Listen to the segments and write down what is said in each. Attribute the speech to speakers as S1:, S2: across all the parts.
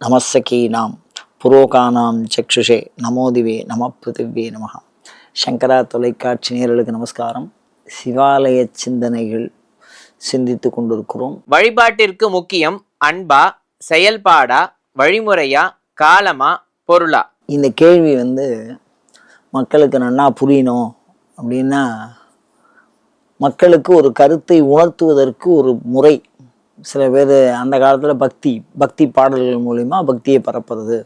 S1: நமசகீனாம் புரோகானாம் சக்ஷுஷே நமோதிவே நம பிருத்திவே நம சங்கரா தொலைக்காட்சி நேயர்களுக்கு நமஸ்காரம். சிவாலய சிந்தனைகள் சிந்தித்து கொண்டிருக்கிறோம்.
S2: வழிபாட்டிற்கு முக்கியம் அன்பா செயல்பாடா வழிமுறையா காலமா பொருளா?
S1: இந்த கேள்வி வந்து மக்களுக்கு நன்னா புரியணும் அப்படின்னா மக்களுக்கு ஒரு கருத்தை உணர்த்துவதற்கு ஒரு முறை சில பேர் அந்த காலத்தில் பக்தி பக்தி பாடல்கள் மூலிமா பக்தியை பரப்புறது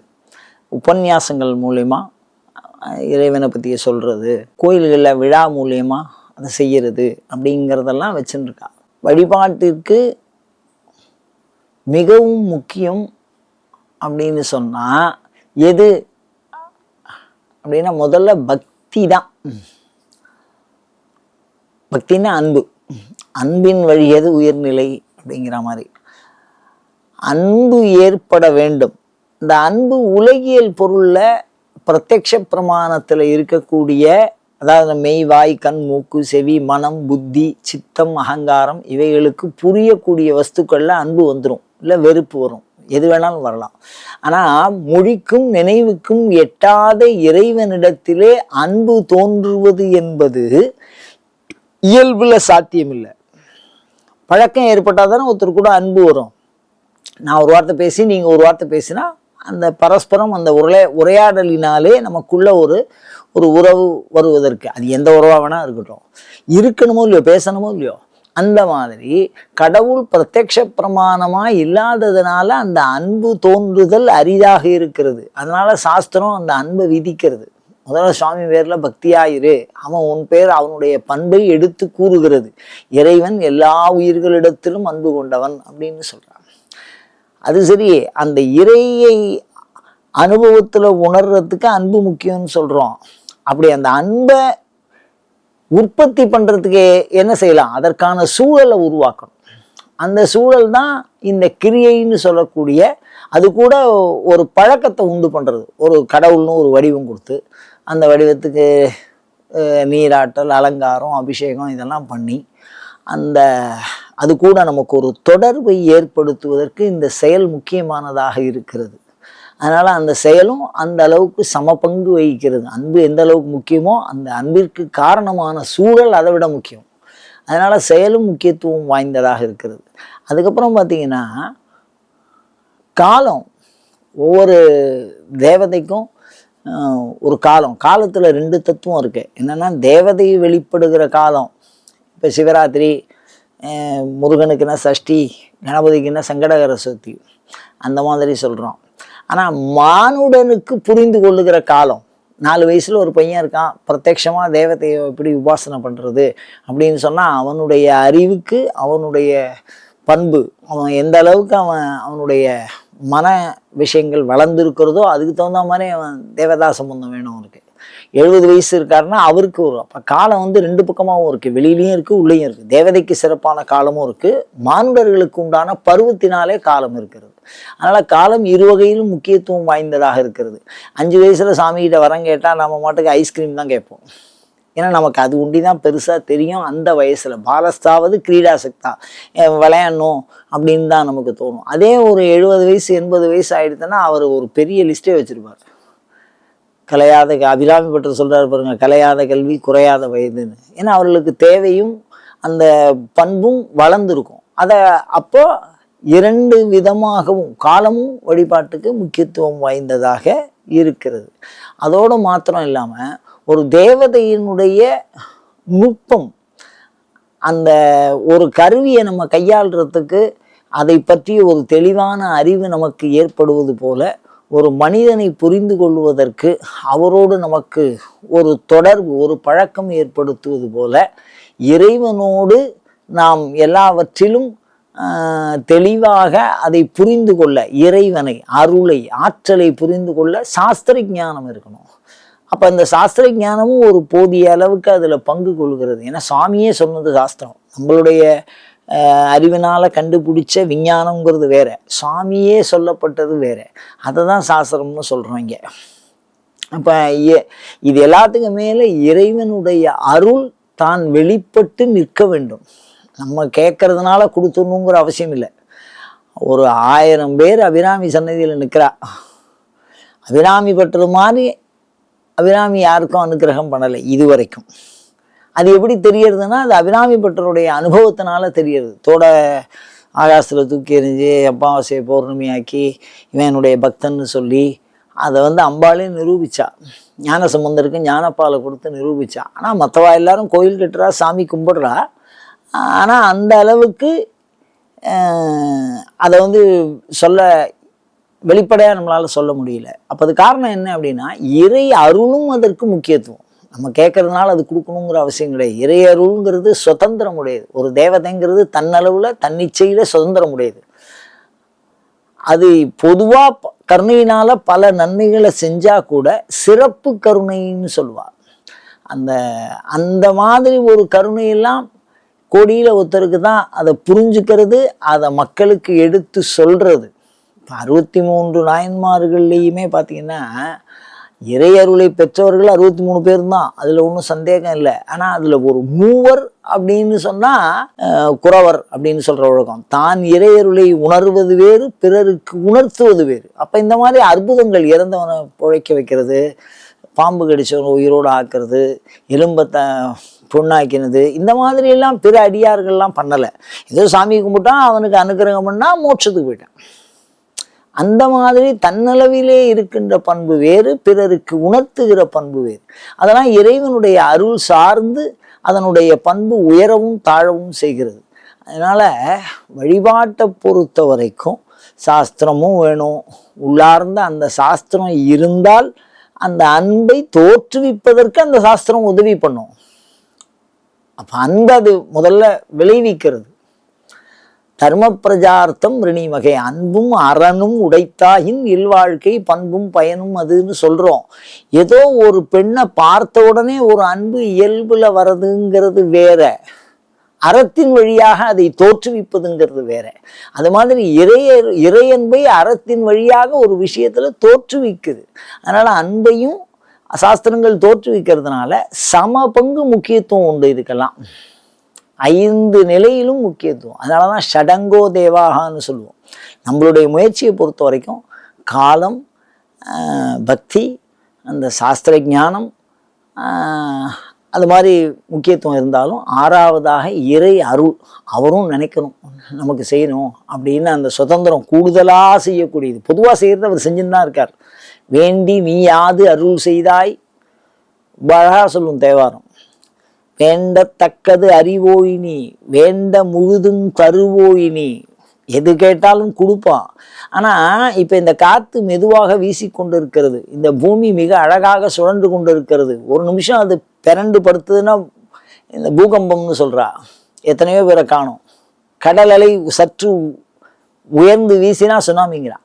S1: உபன்யாசங்கள் மூலிமா இறைவனை பற்றிய சொல்கிறது கோயில்களில் விழா மூலியமா அதை செய்கிறது அப்படிங்கிறதெல்லாம் வச்சுருக்கா. வழிபாட்டிற்கு மிகவும் முக்கியம் அப்படின்னு சொன்னால் எது? அப்படின்னா முதல்ல பக்தி தான். பக்தின்னா அன்பு. அன்பின் வழி எது? உயர்நிலை அப்படிங்கிற மாதிரி. அன்பு ஏற்பட வேண்டும். இந்த அன்பு உலகியல் பொருளில் பிரத்யக்ஷ பிரமாணத்தில் இருக்கக்கூடிய அதாவது மெய் வாய் கண் மூக்கு செவி மனம் புத்தி சித்தம் அகங்காரம் இவைகளுக்கு புரியக்கூடிய வஸ்துக்களில் அன்பு வந்துடும் இல்லை வெறுப்பு வரும். எது வேணாலும் வரலாம். ஆனால் மொழிக்கும் நினைவுக்கும் எட்டாத இறைவனிடத்திலே அன்பு தோன்றுவது என்பது இயல்புல சாத்தியமில்லை. பழக்கம் ஏற்பட்டால் தானே ஒருத்தர் கூட அன்பு வரும். நான் ஒரு வார்த்தை பேசி நீங்கள் ஒரு வார்த்தை பேசினா அந்த பரஸ்பரம் அந்த உரையா உரையாடலினாலே நமக்குள்ள ஒரு ஒரு உறவு வருவதற்கு. அது எந்த உறவாக வேணால் இருக்கட்டும். இருக்கணுமோ இல்லையோ பேசணுமோ இல்லையோ அந்த மாதிரி கடவுள் பிரத்யக்ஷ பிரமாணமாக இல்லாததுனால அந்த அன்பு தோன்றுதல் அரிதாக இருக்கிறது. அதனால் சாஸ்திரம் அந்த அன்பை விதிக்கிறது. முதல்ல சுவாமி பேரில் பக்தியாயிரு. அவன் உன் பேர் அவனுடைய பண்பை எடுத்து கூறுகிறது. இறைவன் எல்லா உயிர்களிடத்திலும் அன்பு கொண்டவன் அப்படின்னு சொல்றான் அது சரி அந்த இறையை அனுபவத்துல உணர்றதுக்கு அன்பு முக்கியம்னு சொல்றோம். அப்படி அந்த அன்பை உற்பத்தி பண்ணுறதுக்கு என்ன செய்யலாம்? அதற்கான சூழலை உருவாக்கணும். அந்த சூழல் தான் இந்த கிரியைன்னு சொல்லக்கூடிய அது கூட ஒரு பழக்கத்தை உண்டு பண்றது. ஒரு கடவுள்னு ஒரு வடிவம் கொடுத்து அந்த வடிவத்துக்கு நீராட்டல் அலங்காரம் அபிஷேகம் இதெல்லாம் பண்ணி அந்த அது கூட நமக்கு ஒரு தொடர்பை ஏற்படுத்துவதற்கு இந்த செயல் முக்கியமானதாக இருக்கிறது. அதனால் அந்த செயலும் அந்த அளவுக்கு சம பங்கு வகிக்கிறது. அன்பு எந்த அளவுக்கு முக்கியமோ அந்த அன்பிற்கு காரணமான சூழல் அதை விட முக்கியம். அதனால் செயலும் முக்கியத்துவம் வாய்ந்ததாக இருக்கிறது. அதுக்கப்புறம் பார்த்தீங்கன்னா காலம் ஒவ்வொரு தேவதைக்கும் ஒரு காலம். காலத்தில் ரெண்டு தத்துவம் இருக்குது என்னன்னா தேவதை வெளிப்படுகிற காலம். இப்போ சிவராத்திரி முருகனுக்குன்னா சஷ்டி கணபதிக்குன்னா சங்கடகர சதுர்த்தி அந்த மாதிரி சொல்கிறோம் ஆனால் மானுடனுக்கு புரிந்து கொள்ளுகிற காலம். நாலு வயசில் ஒரு பையன் இருக்கான். பிரத்யக்ஷமாக தேவதையை எப்படி உபாசனை பண்ணுறது அப்படின்னு சொன்னால் அவனுடைய அறிவுக்கு அவனுடைய பண்பு அவன் எந்த அளவுக்கு அவன் அவனுடைய மன விஷயங்கள் வளர்ந்துருக்கிறதோ அதுக்கு தகுந்த மாதிரி அவன் தேவதா சம்பந்தம் வேணும் அவனுக்கு. எழுபது வயசு இருக்காருன்னா அவருக்கு ஒரு அப்போ காலம் வந்து ரெண்டு பக்கமாகவும் இருக்குது வெளியிலையும் இருக்குது உள்ளேயும் இருக்குது தேவதைக்கு சிறப்பான காலமும் இருக்குது மாண்பர்களுக்கு உண்டான பருவத்தினாலே காலம் இருக்கிறது. அதனால் காலம் இரு வகையிலும் முக்கியத்துவம் வாய்ந்ததாக இருக்கிறது. அஞ்சு வயசில் சாமிகிட்ட வரம் கேட்டால் நம்ம மாட்டுக்கு ஐஸ்கிரீம் தான் கேட்போம். ஏன்னா நமக்கு அது உண்டி தான் பெருசாக தெரியும். அந்த வயசில் பாலஸ்தாவது கிரீடாசக்தா சக்தா விளையாடணும் அப்படின்னு தான் நமக்கு தோணும். அதே ஒரு எழுபது வயசு எண்பது வயசு ஆயிடுச்சுன்னா அவர் ஒரு பெரிய லிஸ்ட்டே வச்சுருப்பார். கலையாத அபிராமி பட்டர் சொல்கிறார் பாருங்கள் கலையாத கல்வி குறையாத வயதுன்னு. ஏன்னா அவர்களுக்கு தேவையும் அந்த பண்பும் வளர்ந்துருக்கும். அதை அப்போ இரண்டு விதமாகவும் காலமும் வழிபாட்டுக்கு முக்கியத்துவம் வாய்ந்ததாக இருக்கிறது. அதோடு மாத்திரம் இல்லாமல் ஒரு தேவதையினுடைய நுட்பம் அந்த ஒரு கருவியை நம்ம கையாளுறதுக்கு அதை பற்றிய ஒரு தெளிவான அறிவு நமக்கு ஏற்படுவது போல ஒரு மனிதனை புரிந்து கொள்வதற்கு அவரோடு நமக்கு ஒரு தொடர்பு ஒரு பழக்கம் ஏற்படுத்துவது போல இறைவனோடு நாம் எல்லாவற்றிலும் தெளிவாக அதை புரிந்து கொள்ள இறைவனை அருளை ஆற்றலை புரிந்து கொள்ள சாஸ்திர ஞானம் இருக்கணும். அப்போ அந்த சாஸ்திர ஞானமும் ஒரு போதிய அளவுக்கு அதில் பங்கு கொள்கிறது. ஏன்னா சாமியே சொன்னது சாஸ்திரம். நம்மளுடைய அறிவினால் கண்டுபிடிச்ச விஞ்ஞானம்ங்கிறது வேற. சாமியே சொல்லப்பட்டது வேற. அதை தான் சாஸ்திரம்னு சொல்கிறோம் இங்கே. அப்போ இது எல்லாத்துக்கும் மேலே இறைவனுடைய அருள் தான் வெளிப்பட்டு நிற்க வேண்டும். நம்ம கேட்கறதுனால கொடுத்துடணுங்கிற அவசியம் இல்லை. ஒரு ஆயிரம் பேர் அபிராமி சன்னதியில் நிற்கிறா அபிராமி பட்டது மாதிரி அபிராமி யாருக்கும் அனுக்கிரகம் பண்ணலை இது வரைக்கும் அது எப்படி தெரியறதுன்னா அது அபிராமி பட்டருடைய அனுபவத்தினால தெரியறது. தோட ஆகாசத்தில் தூக்கி எறிஞ்சு அப்பாவாசையை பௌர்ணமியாக்கி இவன் என்னுடைய பக்தன்னு சொல்லி அதை வந்து அம்பாலே நிரூபிச்சா. ஞான சம்பந்தருக்கு ஞானப்பாலை கொடுத்து நிரூபிச்சா. ஆனால் மற்றவா எல்லாரும் கோயில் கட்டுறா சாமி கும்பிடுறா. ஆனால் அந்த அளவுக்கு அதை வந்து சொல்ல வெளிப்படையாக நம்மளால் சொல்ல முடியல. அப்போ அது காரணம் என்ன அப்படின்னா இறை அருளும் அதற்கு முக்கியத்துவம். நம்ம கேட்கறதுனால அது கொடுக்கணுங்கிற அவசியம் கிடையாது. இறை அருள்ங்கிறது சுதந்திரம் உடையது. ஒரு தேவதைங்கிறது தன்னளவில் தன்னிச்சையில் சுதந்திரம் உடையது. அது பொதுவாக கருணையினால பல நன்மைகளை செஞ்சா கூட சிறப்பு கருணைன்னு சொல்லுவாள் அந்த அந்த மாதிரி ஒரு கருணையெல்லாம் கோடியில் ஒருத்தருக்கு தான் அதை புரிஞ்சுக்கிறது அதை மக்களுக்கு எடுத்து சொல்கிறது இப்போ அறுபத்தி மூன்று நாயன்மார்கள்லேயுமே பார்த்தீங்கன்னா இறையருளை பெற்றவர்கள் அறுபத்தி மூணு பேர் தான் அதில் ஒன்றும் சந்தேகம் இல்லை. ஆனால் அதில் ஒரு மூவர் அப்படின்னு சொன்னால் குறவர் அப்படின்னு சொல்கிற வழக்கம் தான் இறையருளை உணர்வது வேறு பிறருக்கு உணர்த்துவது வேறு. அப்போ இந்த மாதிரி அற்புதங்கள் இறந்தவனை பிழைக்க வைக்கிறது பாம்பு கடிச்சவனை உயிரோடு ஆக்குறது எலும்பை த பொண்ணாக்கினது இந்த மாதிரி எல்லாம் பிற அடியார்கள்லாம் பண்ணலை. ஏதோ சாமி கும்பிட்டான் அவனுக்கு அனுக்கிரகம் பண்ணால் மோட்சத்துக்கு போயிட்டான். அந்த மாதிரி தன்னளவிலே இருக்கின்ற பண்பு வேறு பிறருக்கு உணர்த்துகிற பண்பு வேறு. அதெல்லாம் இறைவனுடைய அருள் சார்ந்து அதனுடைய பண்பு உயரவும் தாழவும் செய்கிறது. அதனால் வழிபாட்டை பொறுத்த வரைக்கும் சாஸ்திரமும் வேணும். உள்ளார்ந்த அந்த சாஸ்திரம் இருந்தால் அந்த அன்பை தோற்றுவிப்பதற்கு அந்த சாஸ்திரம் உதவி பண்ணும். அப்போ அன்பு அது முதல்ல விளைவிக்கிறது. தர்ம பிரஜார்த்தம் ரிணிமகை. அன்பும் அறனும் உடைத்தாயின் இல்வாழ்க்கை பண்பும் பயனும் அதுன்னு சொல்றோம். ஏதோ ஒரு பெண்ணை பார்த்த உடனே ஒரு அன்பு இயல்புல வர்றதுங்கிறது வேற. அறத்தின் வழியாக அதை தோற்றுவிப்பதுங்கிறது வேற. அது மாதிரி இறைய இறையன்பை அறத்தின் வழியாக ஒரு விஷயத்துல தோற்றுவிக்குது. அதனால அன்பையும் சாஸ்திரங்கள் தோற்றுவிக்கிறதுனால சம பங்கு முக்கியத்துவம் உண்டு இதுக்கெல்லாம். ஐந்து நிலையிலும் முக்கியத்துவம். அதனால தான் ஷடங்கோ தேவாகான்னு சொல்லுவோம். நம்மளுடைய முயற்சியை பொறுத்த வரைக்கும் காலம் பக்தி அந்த சாஸ்திர ஞானம் அது மாதிரி முக்கியத்துவம் இருந்தாலும் ஆறாவதாக இறை அருள். அவரும் நினைக்கணும். நமக்கு செய்யணும் அப்படின்னு அந்த சுதந்திரம் கூடுதலாக செய்யக்கூடியது. பொதுவாக செய்கிறது அவர் செஞ்சுன்னு தான் இருக்கார். வேண்டி நீ யாது அருள் செய்தாய். ரொம்ப சொல்லும் தேவாரம். வேண்டத்தக்கது அறிவோயினி வேண்ட முழுதும் தருவோயினி எது கேட்டாலும் கொடுப்பான். ஆனால் இப்போ இந்த காற்று மெதுவாக வீசிக்கொண்டு இருக்கிறது இந்த பூமி மிக அழகாக சுழன்று கொண்டு இருக்கிறது ஒரு நிமிஷம் அது பிறண்டு படுத்துதுன்னா இந்த பூகம்பம்னு சொல்கிறா எத்தனையோ பேரை காணும். கடல் அலை சற்று உயர்ந்து வீசினா சுனாமிங்கிறான்.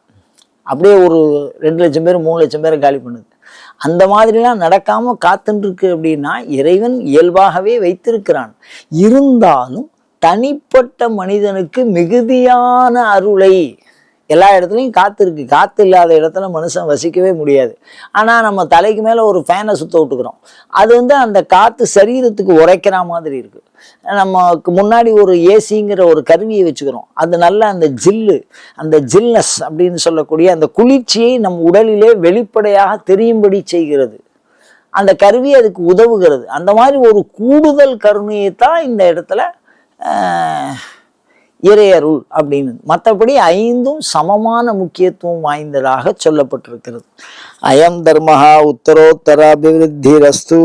S1: அப்படியே ஒரு ரெண்டு லட்சம் பேர் மூணு லட்சம் பேரை காலி பண்ணுது. அந்த மாதிரிலாம் நடக்காம காத்துட்டு இருக்கு அப்படின்னா இறைவன் இயல்பாகவே வைத்திருக்கிறான். இருந்தாலும் தனிப்பட்ட மனிதனுக்கு மிகுதியான அருளை எல்லா இடத்துலையும் காற்று இருக்குது காற்று இல்லாத இடத்துல மனுஷன் வசிக்கவே முடியாது. ஆனால் நம்ம தலைக்கு மேலே ஒரு ஃபேனை சுற்ற விட்டுக்கிறோம். அது வந்து அந்த காற்று சரீரத்துக்கு உரைக்கிற மாதிரி இருக்குது நமக்கு முன்னாடி ஒரு ஏசிங்கிற ஒரு கருவியை வச்சுக்கிறோம். அது நல்ல அந்த ஜில்லு அந்த ஜில்னஸ் அப்படின்னு சொல்லக்கூடிய அந்த குளிர்ச்சியை நம் உடலிலே வெளிப்படையாக தெரியும்படி செய்கிறது. அந்த கருவி அதுக்கு உதவுகிறது. அந்த மாதிரி ஒரு கூடுதல் கருணையை தான் இந்த இடத்துல இறையருள் அப்படின்னு. மற்றபடி ஐந்தும் சமமான முக்கியத்துவம் வாய்ந்ததாக சொல்லப்பட்டிருக்கிறது. அயம் தர்மஹா உத்தரோத்தர அபிவிருத்தி ரஸ்து